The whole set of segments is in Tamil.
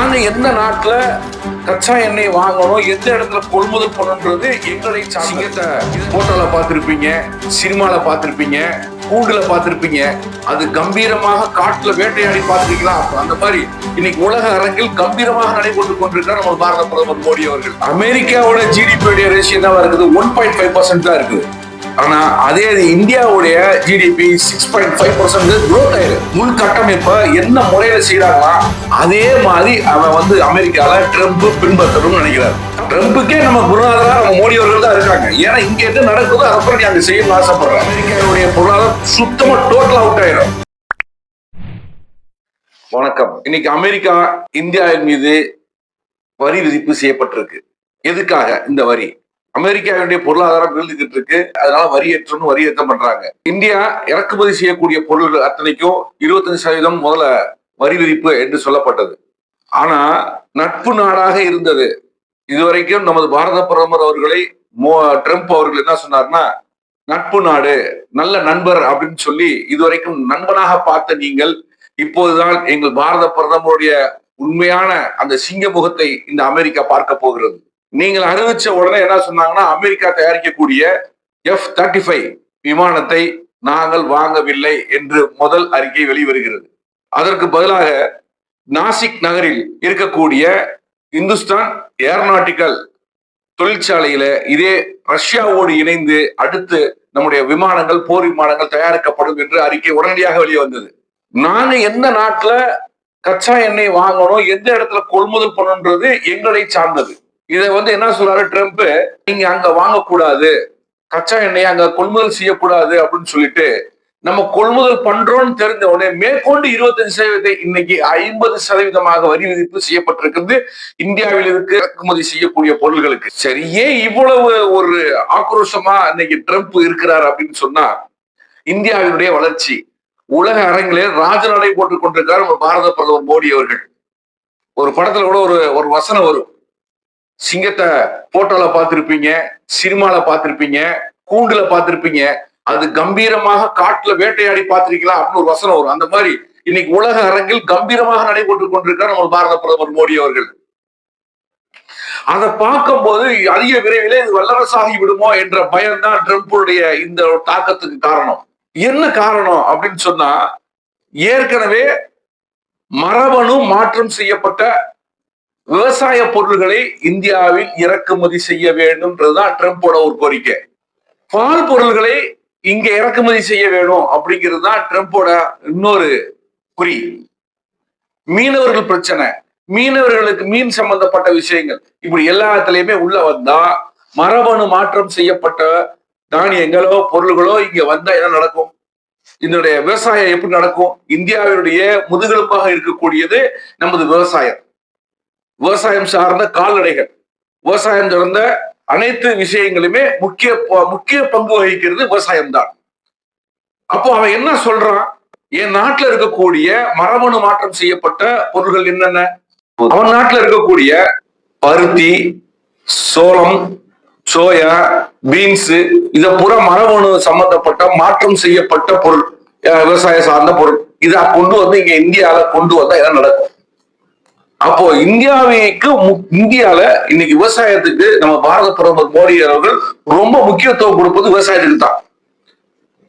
நாங்க எந்த நாட்டுல கச்சா எண்ணெய் வாங்கணும் எந்த இடத்துல கொள்முதல் பண்ணணுன்றது எங்களை சிங்கத்தை போட்டோல பார்த்திருப்பீங்க சினிமால பார்த்திருப்பீங்க கூண்டுல பார்த்திருப்பீங்க. அது கம்பீரமாக காட்டுல வேட்டையாடி பார்த்திருக்கீங்களா? அந்த மாதிரி இன்னைக்கு உலக அரங்கில் கம்பீரமாக நடைபெற்று கொண்டிருக்கிறார் நம்ம பாரத பிரதமர் மோடி அவர்கள். அமெரிக்காவோட ஜிடிபியோட ரேஷியோ தான் இருக்குது? ஒன் பாயிண்ட் ஃபைவ் பர்சன்ட் தான் இருக்குது. ஆனா அதே இந்தியாவுடைய GDP six point five percent growth ஆயிருக்கு உள் என்ன முறையில செய்யறாங்களா அதே மாதிரி அவன் வந்து அமெரிக்கால ட்ரம்ப் பின்பற்றணும்னு நினைக்கிறார். ட்ரம்ப்புக்கே நம்ம குருநாதரா நம்ம மோடி அவர்கள் தான் இருக்காங்க. ஏன்னா இங்க என்ன நடக்குதோ அப்புறம் நீ அங்க செய்யணும்னு ஆசைப்படுறேன் அமெரிக்காவுடைய பொருளாதாரம் சுத்தமா டோட்டல் அவுட் ஆயிரும். வணக்கம். இன்னைக்கு அமெரிக்கா இந்தியாவின் மீது வரி விதிப்பு செய்யப்பட்டிருக்கு. எதுக்காக இந்த வரி? அமெரிக்காவினுடைய பொருளாதாரம் விழுந்துகிட்டு இருக்கு அதனால வரி ஏற்றம்னு வரி ஏற்றம் பண்றாங்க. இந்தியா இறக்குமதி செய்யக்கூடிய பொருள் அத்தனைக்கும் இருபத்தஞ்சு சதவீதம் முதல்ல வரி விதிப்பு என்று சொல்லப்பட்டது. ஆனா நட்பு நாடாக இருந்தது. இதுவரைக்கும் நமது பாரத பிரதமர் அவர்களை மோ ட்ரம்ப் அவர்கள் என்ன சொன்னார்னா நட்பு நாடு நல்ல நண்பர் அப்படின்னு சொல்லி இதுவரைக்கும் நண்பனாக பார்த்த நீங்கள் இப்போதுதான் எங்கள் பாரத பிரதமருடைய உண்மையான அந்த சிங்க முகத்தை இந்த அமெரிக்கா பார்க்க போகிறது. நீங்கள் அறிவிச்ச உடனே என்ன சொன்னாங்கன்னா அமெரிக்கா தயாரிக்கக்கூடிய எஃப் தேர்ட்டி ஃபைவ் விமானத்தை நாங்கள் வாங்கவில்லை என்று முதல் அறிக்கை வெளிவருகிறது. அதற்கு பதிலாக நாசிக் நகரில் இருக்கக்கூடிய இந்துஸ்தான் ஏரோநாட்டிக்கல் தொழிற்சாலையில இதே ரஷ்யாவோடு இணைந்து அடுத்து நம்முடைய விமானங்கள் போர் விமானங்கள் தயாரிக்கப்படும் என்று அறிக்கை உடனடியாக வெளியே வந்தது. நாங்க எந்த நாட்டுல கச்சா எண்ணெய் வாங்கணும் எந்த இடத்துல கொள்முதல் பண்ணணுன்றது எங்களை சார்ந்தது. இதை வந்து என்ன சொல்றாரு ட்ரம்ப்? நீங்க அங்க வாங்கக்கூடாது. கச்சா எண்ணெய் அங்க கொள்முதல் செய்யக்கூடாது அப்படின்னு சொல்லிட்டு நம்ம கொள்முதல் பண்றோம்னு தெரிஞ்ச உடனே மேற்கொண்டு இருபத்தஞ்சு சதவீதத்தை இன்னைக்கு ஐம்பது சதவீதமாக வரி விதிப்பு செய்யப்பட்டிருக்கிறது. இந்தியாவில் இருக்கு இறக்குமதி செய்யக்கூடிய பொருள்களுக்கு. சரி ஏன் இவ்வளவு ஒரு ஆக்ரோஷமா இன்னைக்கு ட்ரம்ப் இருக்கிறார் அப்படின்னு சொன்னா இந்தியாவினுடைய வளர்ச்சி. உலக அரங்கிலே ராஜநடை போட்டுக் கொண்டிருக்கார் பாரத பிரதமர் மோடி அவர்கள். ஒரு படத்துல கூட ஒரு ஒரு வசனம் வரும். சிங்கத்தை போட்டோல பார்த்திருப்பீங்க சினிமால பார்த்திருப்பீங்க கூண்டுல பார்த்திருப்பீங்க. அது கம்பீரமாக காட்டுல வேட்டையாடி பார்த்திருக்கலாம் அப்படின்னு ஒரு வசனம் வரும். அந்த மாதிரி இன்னைக்கு உலக அரங்கில் கம்பீரமாக நடைபெற்று கொண்டிருக்கிறார் நம்ம பாரத பிரதமர் மோடி அவர்கள். அதை பார்க்கும்போது அதிக விரைவிலே இது வல்லரசாகி விடுமோ என்ற பயம் தான் ட்ரம்புடைய இந்த தாக்கத்துக்கு காரணம். என்ன காரணம் அப்படின்னு சொன்னா ஏற்கனவே மரபணு மாற்றம் செய்யப்பட்ட விவசாய பொருள்களை இந்தியாவில் இறக்குமதி செய்ய வேண்டும்ன்றதுதான் ட்ரம்ப்போட ஒரு கோரிக்கை. பால் பொருள்களை இங்க இறக்குமதி செய்ய வேணும் அப்படிங்கிறது தான் ட்ரம்ப்போட இன்னொரு குறி. மீனவர்கள் பிரச்சனை. மீனவர்களுக்கு மீன் சம்பந்தப்பட்ட விஷயங்கள். இப்படி எல்லாத்துலயுமே உள்ள வந்தா மரபணு மாற்றம் செய்யப்பட்ட தானியங்களோ பொருள்களோ இங்க வந்தா என்ன நடக்கும்? இதனுடைய விவசாயம் எப்படி நடக்கும்? இந்தியாவினுடைய முதுகெலும்பாக இருக்கக்கூடியது நமது விவசாயம். விவசாயம் சார்ந்த கால்நடைகள். விவசாயம் சார்ந்த அனைத்து விஷயங்களுமே முக்கிய முக்கிய பங்கு வகிக்கிறது விவசாயம் தான் அப்போ அவன் என்ன சொல்றான்? என் நாட்டுல இருக்கக்கூடிய மரபணு மாற்றம் செய்யப்பட்ட பொருள்கள் என்னென்ன? அவன் நாட்டுல இருக்கக்கூடிய பருத்தி சோளம் சோயா பீன்ஸ் இத பூரா மரபணு சம்பந்தப்பட்ட மாற்றம் செய்யப்பட்ட பொருள் விவசாய சார்ந்த பொருள். இதை கொண்டு வந்து இங்க இந்தியாவில கொண்டு வந்தா என்ன நடக்கும்? அப்போ இந்தியாவுக்கு இந்தியால இன்னைக்கு விவசாயத்துக்கு நம்ம பாரத பிரதமர் மோடி அவர்கள் ரொம்ப முக்கியத்துவம் கொடுப்பது விவசாயத்துக்கு தான்.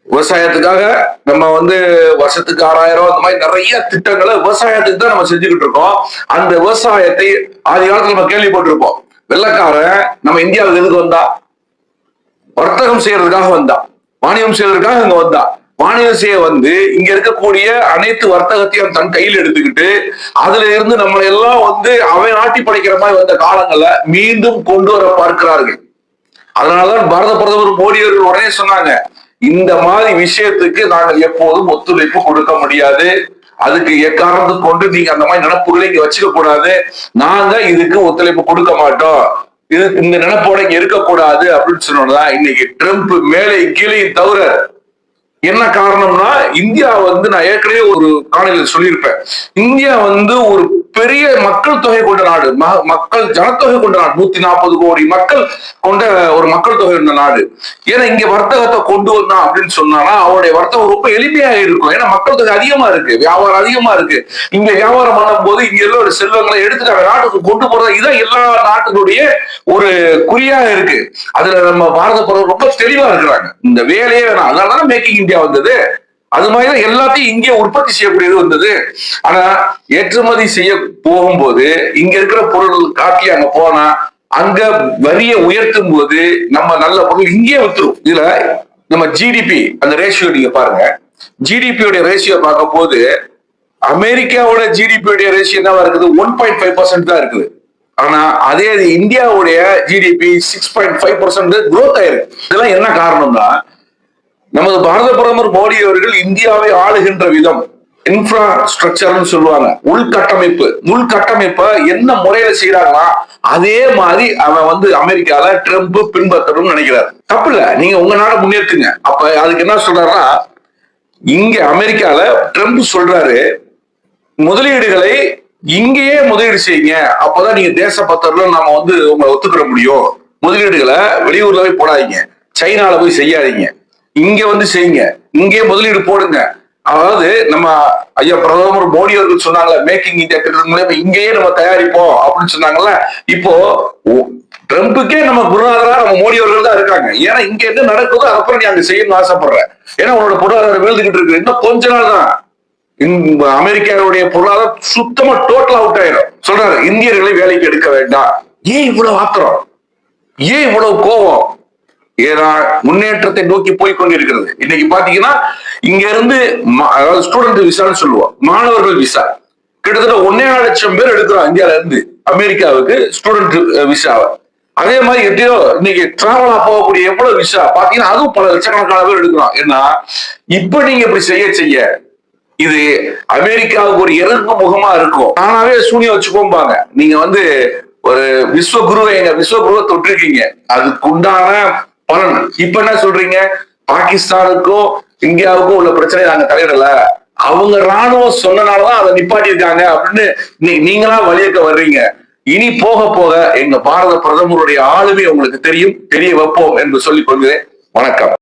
விவசாயத்துக்காக நம்ம வந்து வருஷத்துக்கு ஆறாயிரம் அந்த மாதிரி நிறைய திட்டங்களை விவசாயத்துக்கு தான் நம்ம செஞ்சுக்கிட்டு இருக்கோம். அந்த விவசாயத்தை ஆதி காலத்துல நம்ம கேள்விப்பட்டிருப்போம். வெள்ளக்காரன் நம்ம இந்தியாவுக்கு எதுக்கு வந்தா வர்த்தகம் செய்யறதுக்காக வந்தா வாணியம் செய்யறதுக்காக இங்க வந்தா மாநிலசே வந்து இங்க இருக்கக்கூடிய அனைத்து வர்த்தகத்தையும் தன் கையில் எடுத்துக்கிட்டு அதுல இருந்து நம்மளை எல்லாம் வந்து அவன் ஆட்டி படைக்கிற மாதிரி வந்த காலங்கள்ல மீண்டும் கொண்டு வர பார்க்கிறார்கள். அதனாலதான் பாரத பிரதமர் மோடி அவர்கள் உடனே சொன்னாங்க இந்த மாதிரி விஷயத்துக்கு நாங்கள் எப்போதும் ஒத்துழைப்பு கொடுக்க முடியாது. அதுக்கு எக்காரணத்து கொண்டு நீங்க அந்த மாதிரி நினப்புகளை இங்க வச்சுக்க கூடாது. நாங்க இதுக்கு ஒத்துழைப்பு கொடுக்க மாட்டோம். இது இந்த நினைப்போட இங்க இருக்கக்கூடாது அப்படின்னு சொன்னோம்னா இன்னைக்கு ட்ரம்ப் மேலே கீழே தவிர என்ன காரணம்னா இந்தியா வந்து நான் ஏற்கனவே ஒரு காலையில் சொல்லியிருப்பேன். இந்தியா வந்து ஒரு பெரிய மக்கள் தொகை கொண்ட நாடு. மக்கள் ஜனத்தொகை கொண்ட நாடு. நூத்தி நாற்பது கோடி மக்கள் கொண்ட ஒரு மக்கள் தொகை கொண்ட நாடு. ஏன்னா இங்க வர்த்தகத்தை கொண்டு வந்தான் அப்படின்னு சொன்னானா அவருடைய வர்த்தகம் ரொம்ப எளிமையாக இருக்கும். ஏன்னா மக்கள் தொகை அதிகமா இருக்கு. வியாபாரம் அதிகமா இருக்கு. இங்க வியாபாரம் பண்ணும் போது இங்க எல்லாம் ஒரு செல்வங்களை எடுத்துட்டு நாட்டுக்கு கொண்டு போறது இதான் எல்லா நாட்டினுடைய ஒரு குறியாக இருக்கு. அதுல நம்ம பாரத பிரதமர் ரொம்ப தெளிவா இருக்கிறாங்க. இந்த வேலையே வேணாம். அதனாலதான் மேக்கிங் இந்தியா வந்தது. அது மாதிரிதான் எல்லாத்தையும் இங்கே உற்பத்தி செய்யக்கூடியது வந்தது. ஆனா ஏற்றுமதி செய்ய போகும்போது இங்க இருக்கிற பொருள் காட்டி அங்க போனா அங்க வரியை உயர்த்தும் போது நம்ம நல்ல பொருள் இங்கே வித்துரும். இதுல நம்ம ஜிடிபி அந்த ரேஷியோ நீங்க பாருங்க. ஜிடிபியோட ரேஷியோ பார்க்கும் போது அமெரிக்காவோட ஜிடிபியோட ரேஷியோ தான் இருக்குது? ஒன் பாயிண்ட் ஃபைவ் பர்சன்ட் தான் இருக்குது. ஆனா அதே இது இந்தியாவுடைய GDP six point five percent growth ஆயிருக்கு. இதெல்லாம் என்ன காரணம்னா நமது பாரத பிரதமர் மோடி அவர்கள் இந்தியாவை ஆளுகின்ற விதம் இன்ஃப்ராஸ்ட்ரக்சர்னு சொல்லுவாங்க. உள்கட்டமைப்பு. உள்கட்டமைப்பை என்ன முறையில செய்யறாங்களா அதே மாதிரி அவன் வந்து அமெரிக்கால ட்ரம்ப் பின்பற்றணும்னு நினைக்கிறார். தப்பு இல்ல. நீங்க உங்க நாட முன்னேற்றுங்க. அப்ப அதுக்கு என்ன சொல்றாருன்னா இங்க அமெரிக்கால ட்ரம்ப் சொல்றாரு முதலீடுகளை இங்கேயே முதலீடு செய்யுங்க. அப்பதான் நீங்க தேசப்பத்தர்ல நாம வந்து உங்களை ஒத்துக்கிற முடியும். முதலீடுகளை வெளியூர்ல போய் போடாதீங்க. சைனால போய் செய்யாதீங்க. இங்க வந்து செய்யுங்க. இங்கே முதலீடு போடுங்க. அதாவது நம்ம ஐயா பிரதமர் மோடி அவர்கள் சொன்னாங்களே மேக்கிங் இந்தியா திட்டம் மூலமா இங்கேயே நம்ம தயாரிப்போம் அப்படின்னு சொன்னாங்கல்ல இப்போ ட்ரம்ப்புக்கே ட்ரம்புக்கே நம்ம குருநாதரா நம்ம மோடி அவர்கள் தான் இருக்காங்க. ஏன்னா இங்க என்ன நடக்குதோ அப்புறம் நீ அங்க செய்யணும்னு ஆசைப்படுறேன். ஏன்னா உன்னோட பொருளாதாரம் விழுந்துகிட்டு இருக்கு. இன்னும் கொஞ்ச நாள் தான். இந்த அமெரிக்காவுடைய பொருளாதாரம் சுத்தமா டோட்டல் அவுட் ஆயிடும் சொல்றாரு இந்தியர்களை வேலைக்கு எடுக்க வேண்டாம். ஏன் இவ்வளவு ஆத்திரம்? ஏன் இவ்வளவு கோபம்? ஏன்னா முன்னேற்றத்தை நோக்கி போய் கொண்டிருக்கிறது. இன்னைக்கு பாத்தீங்கன்னா இங்க இருந்து அதாவது ஸ்டூடெண்ட் விசான்னு சொல்லுவோம் மாணவர்கள் விசா கிட்டத்தட்ட ஒன்னே லட்சம் பேர் எடுக்கிறோம் இந்தியால இருந்து அமெரிக்காவுக்கு ஸ்டூடெண்ட் விசாவை அதே மாதிரி எப்படியோ இன்னைக்கு டிராவலா போகக்கூடிய எவ்வளவு விசா பாத்தீங்கன்னா அதுவும் பல லட்சக்கணக்கான பேர் எடுக்கிறோம் ஏன்னா இப்ப நீங்க இப்படி செய்ய செய்ய இது அமெரிக்காவுக்கு ஒரு இறங்கு முகமா இருக்கும். நானாவே சூனியம் வச்சுக்கோம்பாங்க. நீங்க வந்து ஒரு விஸ்வகுருவை எங்க விஸ்வகுருவை தொட்டிருக்கீங்க. அதுக்குண்டான பலன் இப்ப என்ன சொல்றீங்க? பாகிஸ்தானுக்கும் இந்தியாவுக்கும் உள்ள பிரச்சனை நாங்க தலையிடல. அவங்க ராணுவம் சொன்னனாலதான் அதை நிப்பாட்டியிருக்காங்க அப்படின்னு இன்னைக்கு நீங்களா வழியக்க வர்றீங்க. இனி போக போக எங்க பாரத பிரதமருடைய ஆளுமை உங்களுக்கு தெரியும். தெரிய வைப்போம் என்று சொல்லிக் கொள்கிறேன். வணக்கம்.